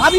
আমি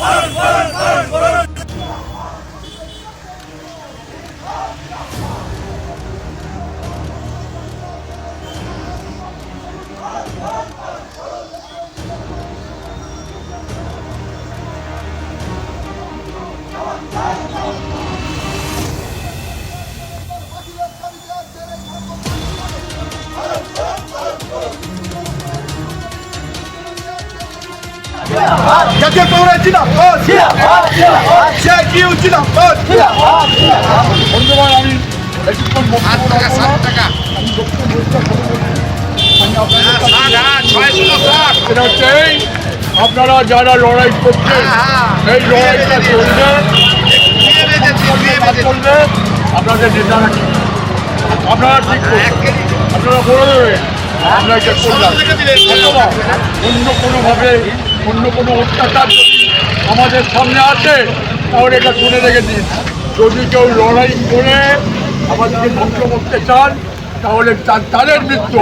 করুন পালন করুন জাতীয় কংগ্রেস জিন্দাবাদ শেখ ইউ জিন্দাবাদ বন্ধুগণ আমি সেটা হচ্ছে এই, আপনারা যারা লড়াই করছেন এই লড়াইটা চলবে করবে আপনাদের নেতারা আপনারা ঠিক আপনারা বলে দেবেন অন্য কোনোভাবে অন্য কোনো অত্যাচার যদি আমাদের সামনে আসে, তাহলে এটা শুনে রেখে দিন। যদি কেউ লড়াই করে আমাদেরকে ধ্বংস করতে চান, তাহলে তাদের মৃত্যু